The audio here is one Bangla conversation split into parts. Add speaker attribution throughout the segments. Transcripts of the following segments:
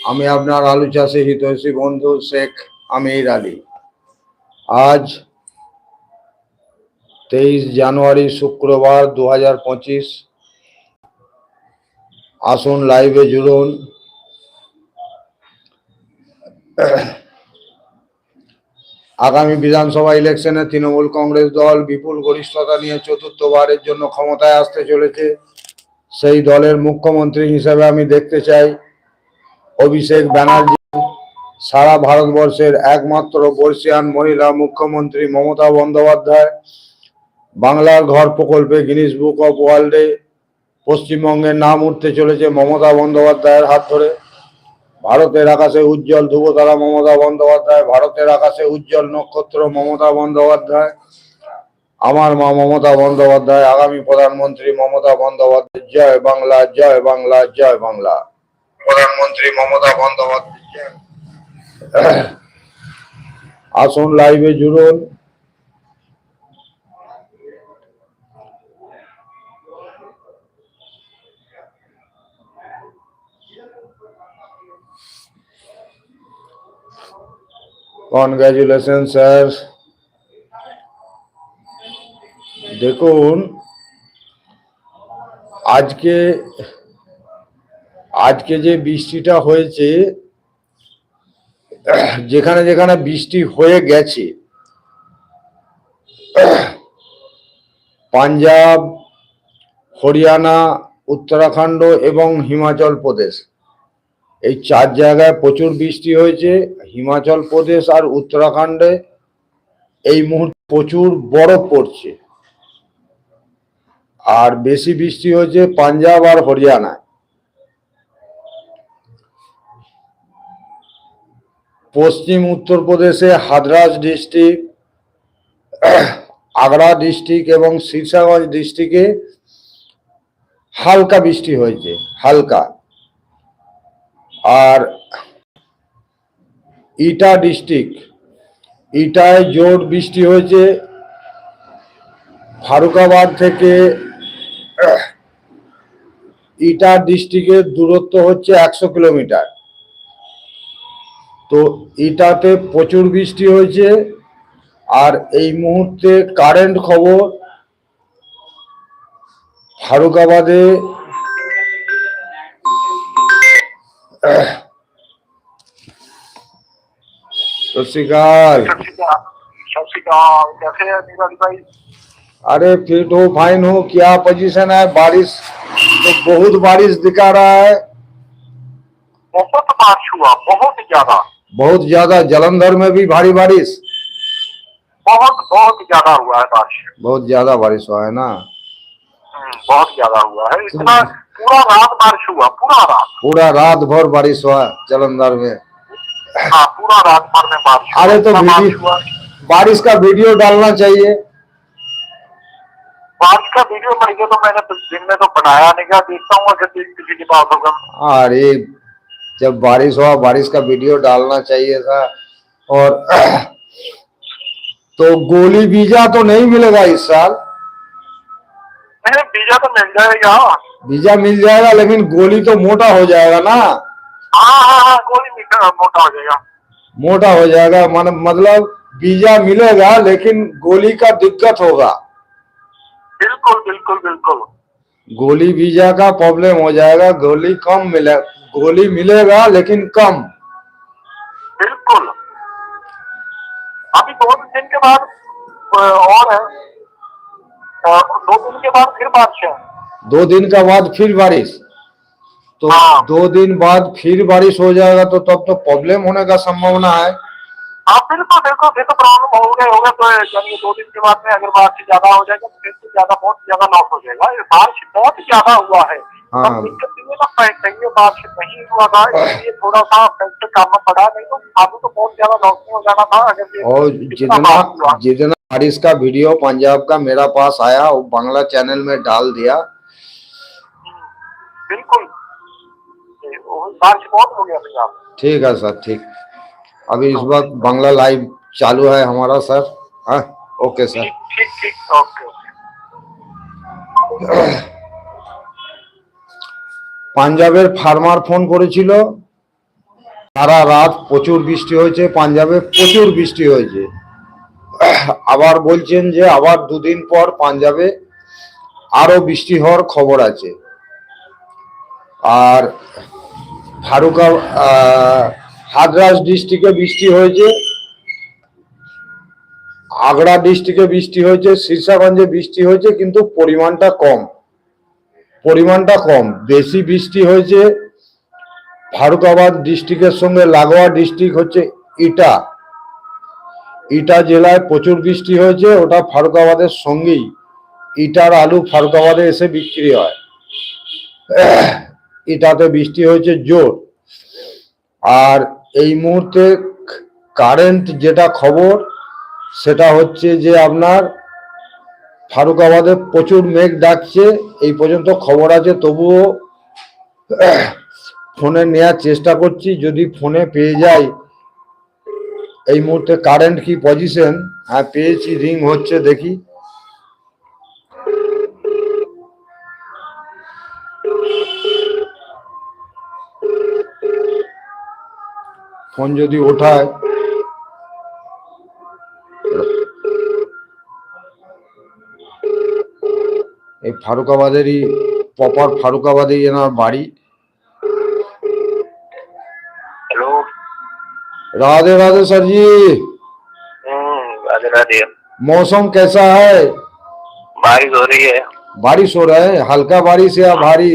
Speaker 1: আমি আপনার আলু চাষি হিতৈষী বন্ধু শেখ আমির আলী। আজ তেইশ জানুয়ারি শুক্রবার দু হাজার পঁচিশ। আসুন লাইভে জুড়ুন। আগামী বিধানসভা ইলেকশনে তৃণমূল কংগ্রেস দল বিপুল গরিষ্ঠতা নিয়ে চতুর্থবারের জন্য ক্ষমতায় আসতে চলেছে। সেই দলের মুখ্যমন্ত্রী হিসেবে আমি দেখতে চাই অভিষেক ব্যানার্জি, সারা ভারতবর্ষের একমাত্র বর্ষিয়ান মহিলা মুখ্যমন্ত্রী মমতা বন্দ্যোপাধ্যায়, বাংলার ঘর প্রকল্পে গিনিস বুক অফ ওয়ার্ল্ডে পশ্চিমবঙ্গের নাম উঠতে চলেছে মমতা বন্দ্যোপাধ্যায়ের হাত ধরে। ভারতের আকাশে উজ্জ্বল ধ্রুবতারা মমতা বন্দ্যোপাধ্যায়, ভারতের আকাশে উজ্জ্বল নক্ষত্র মমতা বন্দ্যোপাধ্যায়, আমার মা মমতা বন্দ্যোপাধ্যায়, আগামী প্রধানমন্ত্রী মমতা বন্দ্যোপাধ্যায়, জয় বাংলা জয় বাংলা জয় বাংলা। প্রধানমন্ত্রী মমতা বন্দ্যোপাধ্যায় জয়। আসুন লাইভে জুড়ুন কনগ্রাচুলেশন স্যার দেখুন আজকে আজকে যে বৃষ্টিটা হয়েছে, যেখানে যেখানে বৃষ্টি হয়ে গেছে, পাঞ্জাব, হরিয়ানা, উত্তরাখণ্ড এবং হিমাচল প্রদেশ, এই চার জায়গায় প্রচুর বৃষ্টি হয়েছে। হিমাচল প্রদেশ আর উত্তরাখণ্ডে এই মুহূর্তে প্রচুর বরফ পড়ছে। আর বেশি বৃষ্টি হয়েছে পাঞ্জাব আর হরিয়ানায়। পশ্চিম উত্তরপ্রদেশে হাদরাস ডিস্ট্রিক্ট, আগ্রা ডিস্ট্রিক্ট এবং শীর্ষাগঞ্জ ডিস্ট্রিক্টে হালকা বৃষ্টি হয়েছে, হালকা। আর ইটা ডিস্ট্রিক্ট, ইটায় জোর বৃষ্টি হয়েছে। ফারুকাবাদ থেকে ইটা ডিস্ট্রিক্টের দূরত্ব হচ্ছে একশো কিলোমিটার। তো ইটাতে প্রচুর বৃষ্টি হয়েছে আর এই মুহূর্তে কারেন্ট খবর ফারুকাবাদে सत श्रीकाल
Speaker 2: सत श्री अकाल सत श्री अकाल कैसे हैं नीरज भाई
Speaker 1: अरे फिट हो फाइन हो क्या पोजीशन है बारिश तो बहुत बारिश दिखा रहा है
Speaker 2: बहुत बारिश हुआ बहुत ज्यादा
Speaker 1: बहुत ज़्यादा जलंधर में भी भारी बारिश।
Speaker 2: बहुत बहुत ज़्यादा हुआ है बारिश।
Speaker 1: बहुत ज़्यादा बारिश हुआ है ना?
Speaker 2: हम्म, बहुत ज़्यादा हुआ है। इतना पूरा रात बारिश हुआ पूरा रात।
Speaker 1: पूरा रात भर बारिश हुआ जलंधर में।
Speaker 2: हाँ पूरा रात भर में बारिश
Speaker 1: अरे तो
Speaker 2: बारिश हुआ।
Speaker 1: बारिश का वीडियो डालना चाहिए।
Speaker 2: बारिश का वीडियो बढ़िया तो मैंने तो दिन में तो बनाया नहीं गया देखता हूँ अगर किसी की बात होगा।
Speaker 1: अरे जब बारिश हुआ बारिश का वीडियो डालना चाहिए था और तो गोली बीजा तो नहीं मिलेगा इस साल।
Speaker 2: नहीं वीज़ा तो मिल जाएगा।
Speaker 1: बीजा मिल जाएगा लेकिन गोली तो मोटा हो जाएगा ना।
Speaker 2: हाँ हाँ हाँ कोई मीठा मोटा हो जाएगा।
Speaker 1: मोटा हो जाएगा मन मतलब बीजा मिलेगा लेकिन गोली का दिक्कत होगा।
Speaker 2: बिल्कुल बिल्कुल बिल्कुल।
Speaker 1: गोली बीजा का प्रॉब्लम हो जाएगा गोली कम मिले गोली मिलेगा लेकिन कम।
Speaker 2: बिल्कुल। अभी दो दिन के बाद और है। दो दिन के बाद फिर बारिश है।
Speaker 1: दो दिन का बाद फिर बारिश। तो
Speaker 2: हाँ।
Speaker 1: दो दिन बाद फिर बारिश हो जाएगा तो तब तो प्रॉब्लम होने का संभावना है।
Speaker 2: हाँ बिल्कुल बिल्कुल। फिर तो प्रॉब्लम हो गया होगा तो यानी दो दिन के बाद में अगर बारिश ज़्यादा हो जाएगा तो फिर तो ज़्यादा बहुत ज़्यादा लॉस हो जाएगा। बारिश बहुत ज़्यादा हुआ है।
Speaker 1: हाँ।
Speaker 2: अब दिक्कत ये ना कहीं बारिश नहीं हुआ था इसलिए थोड़ा सा फैक्टर काम पड़ा नहीं तो आलू तो बहुत ज़्यादा लॉस हो जाना था अगर
Speaker 1: और जितना जितना बारिश का वीडियो पंजाब का मेरा पास आया वो बांग्ला चैनल में डाल दिया।
Speaker 2: बिल्कुल। ये वो बारिश बहुत हो गया
Speaker 1: ठीक है सर ठीक। अभी इस वक्त बांग्ला लाइव चालू है हमारा सर। हाँ ओके सर।
Speaker 2: ठीक ठीक ओके।
Speaker 1: পাঞ্জাবের ফার্মার ফোন করেছিল। সারা রাত প্রচুর বৃষ্টি হয়েছে, পাঞ্জাবে প্রচুর বৃষ্টি হয়েছে। আবার বলছেন যে আবার দুদিন পর পাঞ্জাবে আরও বৃষ্টি হওয়ার খবর আছে। আর ফারুকা হাদরাস ডিস্ট্রিক্টে বৃষ্টি হয়েছে, আগ্রা ডিস্ট্রিক্টে বৃষ্টি হয়েছে শীর্ষাগঞ্জে বৃষ্টি হয়েছে, কিন্তু পরিমাণটা কম। পরিমাণটা কম। বেশি বৃষ্টি হয়েছে, ফারুকাবাদ ডিস্ট্রিক্টের সঙ্গে লাগোয়া ডিস্ট্রিক্ট হচ্ছে ইটা। ইটা জেলায় প্রচুর বৃষ্টি হয়েছে, ওটা ফারুকাবাদের সঙ্গেই। ইটার আলু ফারুকাবাদে এসে বিক্রি হয়। ইটাতে বৃষ্টি হয়েছে জোর। আর এই মুহূর্তে কারেন্ট যেটা খবর, সেটা হচ্ছে যে আপনার ফারুকাবাদে প্রচুর মেঘ ডাকছে, এই পর্যন্ত খবর আছে, তবুও ফোনে নেওয়ার চেষ্টা করছি, যদি ফোনে পেয়ে যাই, এই মুহূর্তে কারেন্ট কি পজিশন হ্যাঁ পেয়েছি রিং হচ্ছে, দেখি। ফোন যদি ওঠায় ফারুকাবাদেরই প্রপার ফারুকাবাদেই এনার বাড়ি
Speaker 2: हेलो
Speaker 1: राधे राधे सर जी
Speaker 2: हम्म राधे राधे
Speaker 1: मौसम कैसा है
Speaker 2: बारिश हो रही है
Speaker 1: बारिश हो रहा है हल्का बारिश या भारी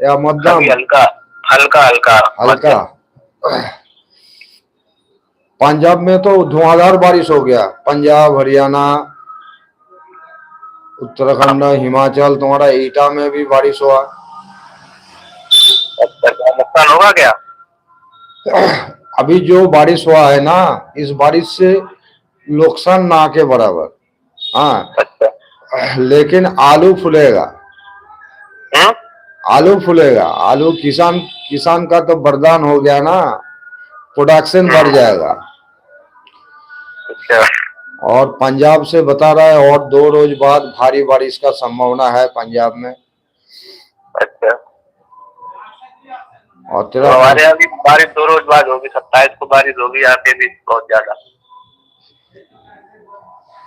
Speaker 1: या मध्यम
Speaker 2: अभी हल्का हल्का हल्का
Speaker 1: हल्का पंजाब में तो धुआंधार बारिश हो गया पंजाब हरियाणा उत्तराखंड हिमाचल तुम्हारा ईटा में भी बारिश हुआ।
Speaker 2: अच्छा, नुकसान होगा क्या?
Speaker 1: अभी जो बारिश हुआ है ना इस बारिश से नुकसान ना के बराबर। हाँ।
Speaker 2: अच्छा।
Speaker 1: लेकिन आलू फूलेगा।
Speaker 2: हम्म
Speaker 1: आलू फूलेगा। आलू किसान किसान का तो वरदान हो गया ना। प्रोडक्शन बढ़ जाएगा।
Speaker 2: अच्छा।
Speaker 1: और पंजाब से बता रहा है और दो रोज बाद भारी बारिश का संभावना है पंजाब में।
Speaker 2: अच्छा।
Speaker 1: और
Speaker 2: तो
Speaker 1: तेरा
Speaker 2: हमारे यहाँ भी बारिश दो रोज बाद होगी सत्ताईस को बारिश होगी यहाँ पे भी बहुत ज़्यादा।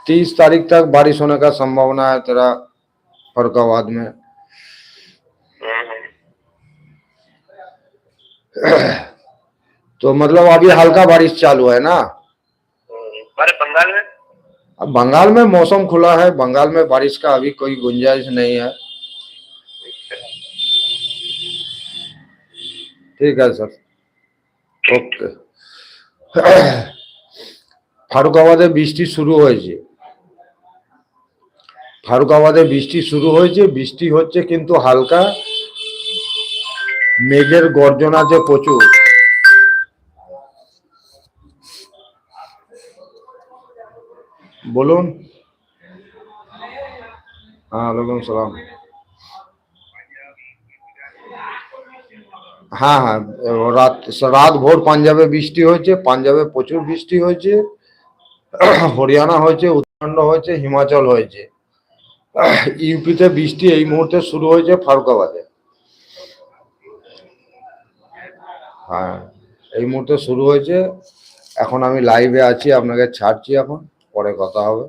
Speaker 1: तीस तारीख तक बारिश होने का संभावना है तेरा फरुखाबाद में।
Speaker 2: हम्म,
Speaker 1: तो मतलब अभी हल्का बारिश चालू है ना?
Speaker 2: हम्म। हमारे बंगाल में
Speaker 1: अब बंगाल में मौसम खुला है बंगाल में बारिश का अभी कोई गुंजाइश नहीं है ठीक है सर ওকে ফারুকাবাদে বৃষ্টি শুরু হয়েছে ফারুকাবাদে বৃষ্টি শুরু হয়েছে বৃষ্টি হচ্ছে কিন্তু হালকা মেঘের গর্জন আছে প্রচুর বলুন। হ্যাঁ ওয়ালাইকুম সালাম। হ্যাঁ হ্যাঁ রাত রাত ভোর পাঞ্জাবে বৃষ্টি হয়েছে, পাঞ্জাবে প্রচুর বৃষ্টি হয়েছে। হরিয়ানা হয়েছে, উত্তরাখণ্ড হয়েছে, হিমাচল হয়েছে। ইউপিতে বৃষ্টি এই মুহূর্তে শুরু হয়েছে ফারুকাবাদে। হ্যাঁ এই মুহূর্তে শুরু হয়েছে। এখন আমি লাইভে আছি, আপনাকে ছাড়ছি এখন। পরে কথা হবে।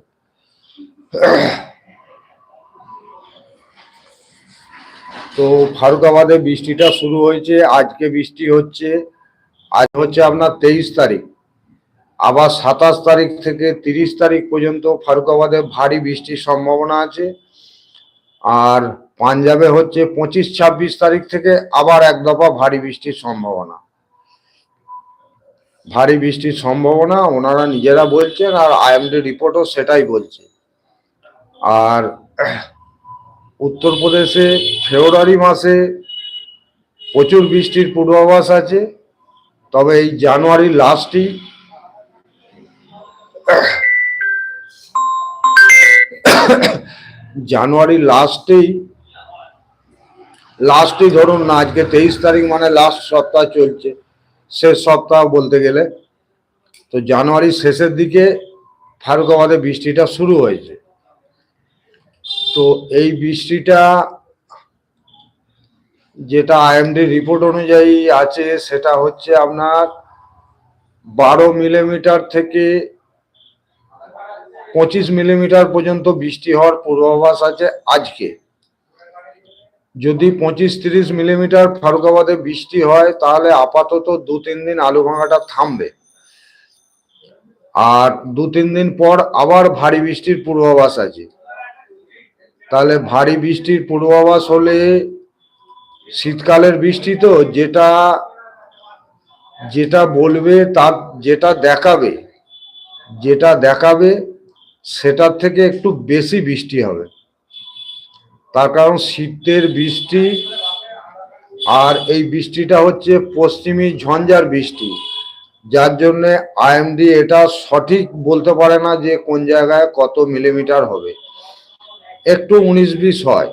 Speaker 1: তো ফারুকাবাদে বৃষ্টিটা শুরু হয়েছে, আজকে বৃষ্টি হচ্ছে, আজ হচ্ছে আপনার তেইশ তারিখ। আবার সাতাশ তারিখ থেকে তিরিশ তারিখ পর্যন্ত ফারুকাবাদে ভারী বৃষ্টির সম্ভাবনা আছে। আর পাঞ্জাবে হচ্ছে পঁচিশ ছাব্বিশ তারিখ থেকে আবার এক দফা ভারী বৃষ্টির সম্ভাবনা। ভারী বৃষ্টির সম্ভাবনা, ওনারা নিজেরা বলছেন আর আইএমডি রিপোর্টও সেটাই বলছে। আর উত্তরপ্রদেশে ফেব্রুয়ারি মাসে প্রচুর বৃষ্টির পূর্বাভাস আছে, তবে এই জানুয়ারির লাস্টই জানুয়ারির লাস্টেই লাস্টই ধরুন না, আজকে তেইশ তারিখ মানে লাস্ট সপ্তাহ চলছে। শেষ সপ্তাহ বলতে গেলে। তো জানুয়ারির শেষের দিকে ফারুকাবাদে বৃষ্টিটা শুরু হয়েছে। তো এই বৃষ্টিটা যেটা আইএমডি রিপোর্ট অনুযায়ী আছে, সেটা হচ্ছে আপনার বারো মিলিমিটার থেকে পঁচিশ মিলিমিটার পর্যন্ত বৃষ্টি হওয়ার পূর্বাভাস আছে আজকে। যদি পঁচিশ তিরিশ মিলিমিটার ফারুকাবাদে বৃষ্টি হয়, তাহলে আপাতত দু তিন দিন আলু ভাঙাটা থামবে। আর দু তিন দিন পর আবার ভারী বৃষ্টির পূর্বাভাস আছে। তাহলে ভারী বৃষ্টির পূর্বাভাস হলে শীতকালের বৃষ্টি তো, যেটা যেটা বলবে তার, যেটা দেখাবে যেটা দেখাবে, সেটার থেকে একটু বেশি বৃষ্টি হবে। তার কারণ শীতের বৃষ্টি আর এই বৃষ্টিটা হচ্ছে পশ্চিমী ঝঞ্ঝার বৃষ্টি, যার জন্য আইএমডি এটা সঠিক বলতে পারে না যে কোন জায়গায় কত মিলিমিটার হবে। একটু উনিশ বিশ হয়।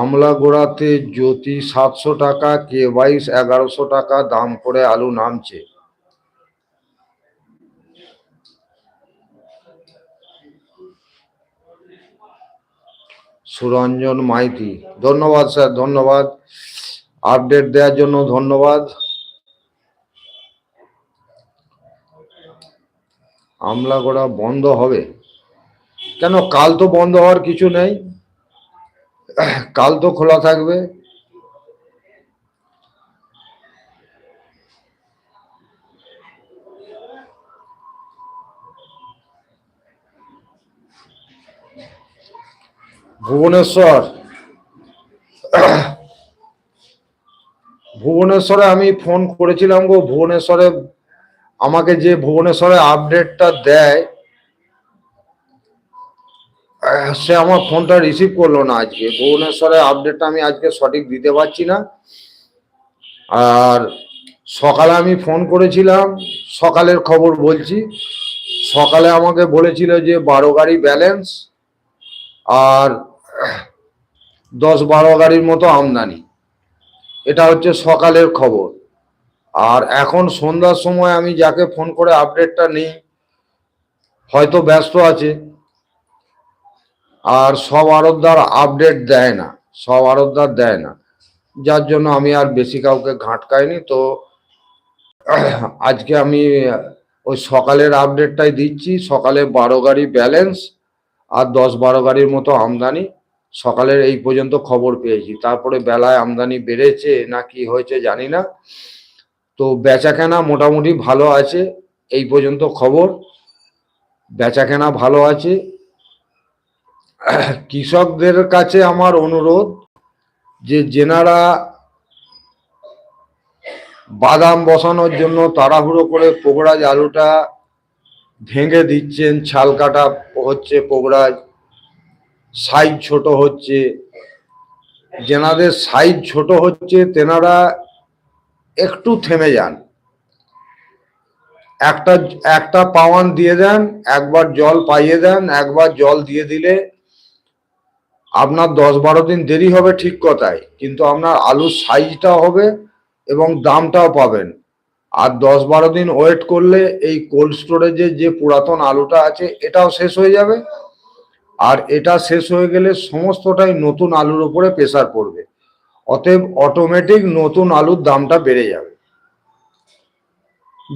Speaker 1: আমলা গোড়াতে জ্যোতি সাতশো টাকা, কে বাইশ এগারোশো টাকা, দাম করে আলু নামছে। সুরঞ্জন মাইতি। ধন্যবাদ, স্যার, ধন্যবাদ। আপডেট দেওয়ার জন্য ধন্যবাদ। আমলা করা বন্ধ হবে। কেন, কাল তো বন্ধ হওয়ার কিছু নেই। কাল তো খোলা থাকবে। ভুবনেশ্বর। ভুবনেশ্বরে আমি ফোন করেছিলাম গো, ভুবনেশ্বরে আমাকে যে ভুবনেশ্বরে আপডেটটা দেয়, সে আমার ফোনটা রিসিভ করল না আজকে। ভুবনেশ্বরে আপডেটটা আমি আজকে সঠিক দিতে পারছি না। আর সকালে আমি ফোন করেছিলাম, সকালের খবর বলছি। সকালে আমাকে বলেছিল যে বারো গাড়ি ব্যালেন্স আর দশ বারো গাড়ির মতো আমদানি। এটা হচ্ছে সকালের খবর। আর এখন সন্ধ্যার সময় আমি যাকে ফোন করে আপডেটটা নিই, হয়তো ব্যস্ত আছে। আর সব আড়তদার আপডেট দেয় না, সব আড়তদার দেয় না। যার জন্য আমি আর বেশি কাউকে ঘাটকাইনি, তো আজকে আমি ওই সকালের আপডেটটাই দিচ্ছি। সকালে বারো গাড়ি ব্যালেন্স আর দশ বারো গাড়ির মতো আমদানি। সকালের এই পর্যন্ত খবর পেয়েছি। তারপরে বেলায় আমদানি বেড়েছে না কি হয়েছে জানি না। তো বেচাকেনা মোটামুটি ভালো আছে, এই পর্যন্ত খবর। বেচাকেনা ভালো আছে। কৃষকদের কাছে আমার অনুরোধ যে যেনারা বাদাম বসানোর জন্য তাড়াহুড়ো করে পোগড়াজ আলুটা ভেঙে দিচ্ছেন, ছাল কাটা হচ্ছে পোগড়াজ সাইজ ছোট হচ্ছে। যেনাদের সাইজ ছোট হচ্ছে, তেনারা একটু থেমে যান। একটা একটা পাওয়ান দিয়ে দেন, একবার জল পাইয়ে দেন, একবার জল দিয়ে দিলে আপনার দশ বারো দিন দেরি হবে ঠিক কথাই কিন্তু আপনার আলুর সাইজটাও হবে এবং দামটাও পাবেন। আর দশ বারো দিন ওয়েট করলে এই কোল্ড স্টোরেজে যে পুরাতন আলুটা আছে, এটাও শেষ হয়ে যাবে। আর এটা শেষ হয়ে গেলে সমস্তটাই নতুন আলুর উপরে প্রেসার পড়বে। অতএব অটোমেটিক নতুন আলুর দামটা বেড়ে যাবে।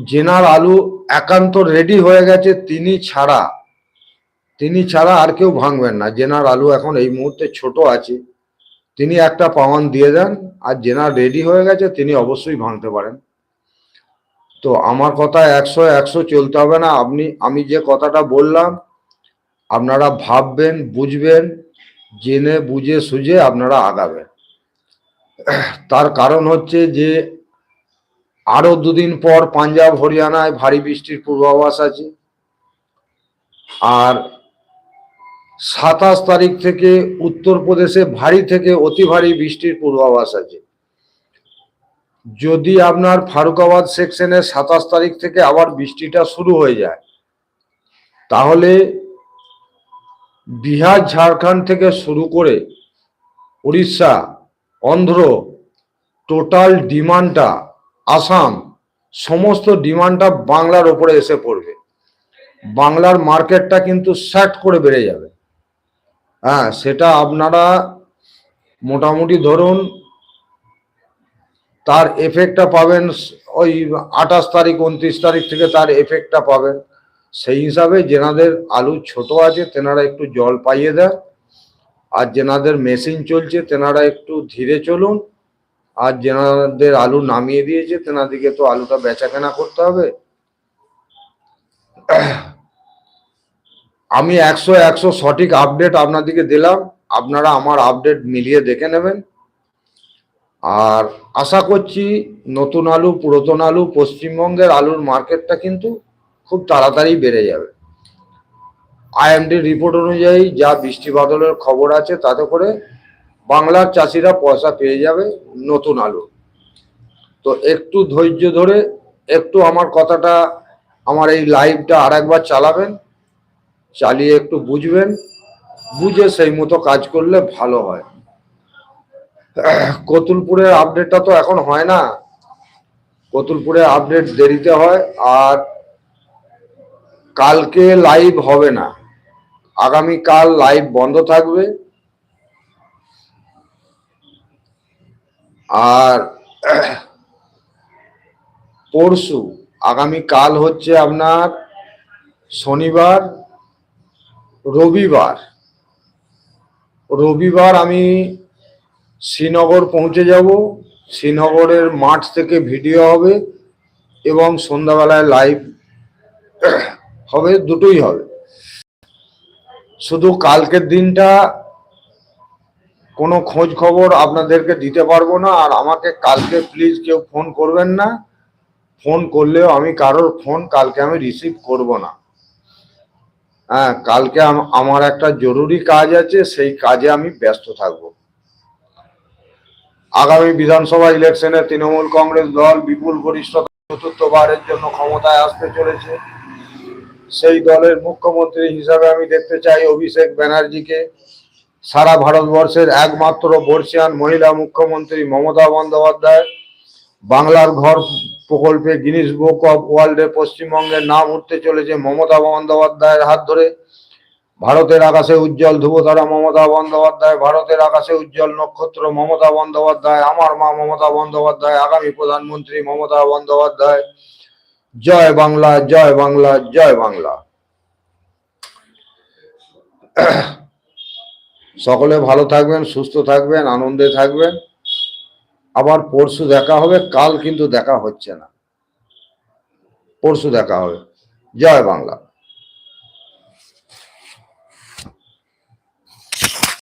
Speaker 1: জেনার আলু একান্ত রেডি হয়ে গেছে, তিনি ছাড়া। তিনি ছাড়া আর কেউ ভাঙবেন না। জেনার আলু এখন এই মুহূর্তে ছোট আছে। তিনি একটা পাওয়ান দিয়ে দেন, আর জেনার রেডি হয়ে গেছে, তিনি অবশ্যই ভাঙতে পারেন। তো আমার কথা একশো একশো চলতে হবে না। আপনি, আমি যে কথাটা বললাম আপনারা ভাববেন, বুঝবেন, জেনে, বুঝে, সুঝে আপনারা আগাবেন। তার কারণ হচ্ছে যে, আরও দুদিন পর পাঞ্জাব, হরিয়ানায় ভারী বৃষ্টির পূর্বাভাস আছে। আর সাতাশ তারিখ থেকে উত্তরপ্রদেশে ভারী থেকে অতি ভারী বৃষ্টির পূর্বাভাস আছে। যদি আপনার ফারুকাবাদ সেকশনে সাতাশ তারিখ থেকে আবার বৃষ্টিটা শুরু হয়ে যায়, তাহলে বিহার, ঝাড়খণ্ড থেকে শুরু করে উড়িষ্যা অন্ধ্র টোটাল ডিমান্ডটা আসাম, সমস্ত ডিমান্ডটা বাংলার ওপরে এসে পড়বে। বাংলার মার্কেটটা কিন্তু স্যাট করে বেড়ে যাবে। হ্যাঁ সেটা আপনারা মোটামুটি ধরুন, তার এফেক্টটা পাবেন ওই আঠাশ তারিখ, উনত্রিশ তারিখ থেকে তার এফেক্টটা পাবেন। সেই হিসাবে যেনাদের আলু ছোট আছে, তেনারা একটু জল পাইয়ে দেন। আর যেনাদের মেশিন চলছে, তেনারা একটু ধীরে চলুন। আর যেনাদের আলু নামিয়ে দিয়েছে, তেনাদিকে তো আলুটা বেচা কেনা করতে হবে। আমি একশো একশো সঠিক আপডেট আপনাদেরকে দিলাম। আপনারা আমার আপডেট মিলিয়ে দেখে নেবেন। আর আশা করছি নতুন আলু, পুরাতন আলু, পশ্চিমবঙ্গের আলুর মার্কেটটা কিন্তু খুব তাড়াতাড়ি বেড়ে যাবে। আইএমডি রিপোর্ট অনুযায়ী যা বৃষ্টি বাদলের খবর আছে, তাতে করে বাংলার চাষিরা পয়সা পেয়ে যাবে নতুন আলু। তো একটু ধৈর্য ধরে, একটু আমার কথাটা, আমার এই লাইভটা আর একবার চালাবেন, চালিয়ে একটু বুঝবেন, বুঝে সেই মতো কাজ করলে ভালো হয়। কতুলপুরের আপডেটটা তো এখন হয় না। কতুলপুরের আপডেট দেরিতে হয়, আর কালকে লাইভ হবে না। আগামী কাল লাইভ বন্ধ থাকবে। আর পরশু আগামী কাল হচ্ছে আপনার শনিবার, রবিবার। রবিবার আমি শ্রীনগর পৌঁছে যাব। শ্রীনগরের মাঠ থেকে ভিডিও হবে এবং সন্ধ্যাবেলায় লাইভ হবে, দুটোই হবে। শুধু কালকের দিনটা কোনো খোঁজ খবর আপনাদেরকে দিতে পারব না, আর আমাকে কালকে প্লিজ কেউ ফোন করবেন না। ফোন করলেও আমি কারোর ফোন কালকে আমি রিসিভ করব না। হ্যাঁ কালকে আমার একটা জরুরি কাজ আছে, সেই কাজে আমি ব্যস্ত থাকব। আগামী বিধানসভা ইলেকশনে তৃণমূল কংগ্রেস দল বিপুল গরিষ্ঠতা চতুর্থবারের জন্য ক্ষমতায় আসতে চলেছে। সেই দলের মুখ্যমন্ত্রী হিসাবে আমি দেখতে চাই অভিষেক ব্যানার্জিকে। সারা ভারতবর্ষের একমাত্র বর্ষিয়ান মহিলা মুখ্যমন্ত্রী মমতা বন্দ্যোপাধ্যায়। বাংলার ঘর প্রকল্পে গিনিস বুক অফ ওয়ার্ল্ডে পশ্চিমবঙ্গের নাম উঠতে চলেছে মমতা বন্দ্যোপাধ্যায়ের হাত ধরে। ভারতের আকাশে উজ্জ্বল ধ্রুবতারা মমতা বন্দ্যোপাধ্যায়, ভারতের আকাশে উজ্জ্বল নক্ষত্র মমতা বন্দ্যোপাধ্যায়, আমার মা মমতা বন্দ্যোপাধ্যায়, আগামী প্রধানমন্ত্রী মমতা বন্দ্যোপাধ্যায়। জয় বাংলা জয় বাংলা জয় বাংলা। সকলে ভালো থাকবেন, সুস্থ থাকবেন, আনন্দে থাকবেন। আবার পরশু দেখা হবে, কাল কিন্তু দেখা হচ্ছে না। পরশু দেখা হবে। জয় বাংলা।